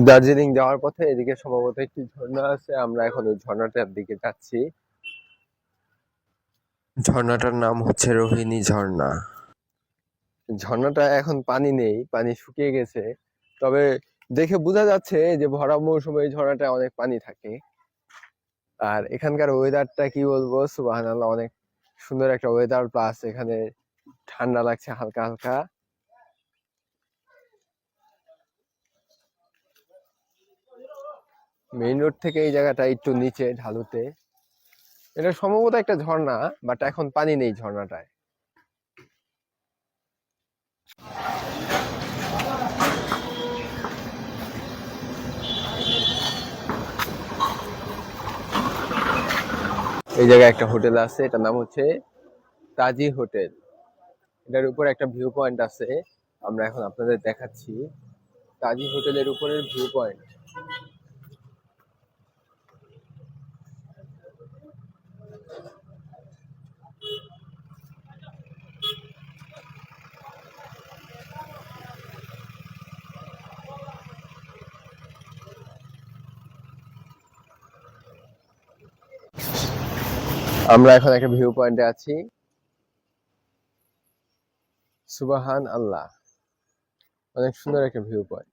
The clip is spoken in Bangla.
দার্জিলিং যাওয়ার পথে এদিকে সম্ভবত একটি ঝর্ণা আছে। আমরা এখন ওই ঝর্ণাটার দিকে যাচ্ছি। ঝর্ণাটার নাম হচ্ছে রোহিণী ঝর্ণা। ঝর্ণাটা এখন পানি নেই, পানি শুকিয়ে গেছে। তবে দেখে বোঝা যাচ্ছে যে ভরা মৌসুমে এই ঝর্ণাটায় অনেক পানি থাকে। আর এখানকার ওয়েদারটা কি বলব? সুবহানাল্লাহ, অনেক সুন্দর একটা ওয়েদার প্লাস এখানে ঠান্ডা লাগছে হালকা হালকা। মেইন রোড থেকে এই জায়গাটা একটু নিচে ঢালুতে। এটা সম্ভবত একটা ঝর্ণা বাট এখন পানি নেই ঝর্ণাটায়। এই জায়গায় একটা হোটেল আছে, এটার নাম হচ্ছে তাজি হোটেল। এটার উপর একটা ভিউ পয়েন্ট আছে, আমরা এখন আপনাদের দেখাচ্ছি। তাজি হোটেলের উপরের ভিউ পয়েন্ট। আমরা এখন একটা ভিউ পয়েন্টে আছি। সুবাহান আল্লাহ অনেক সুন্দর একটা ভিউ পয়েন্ট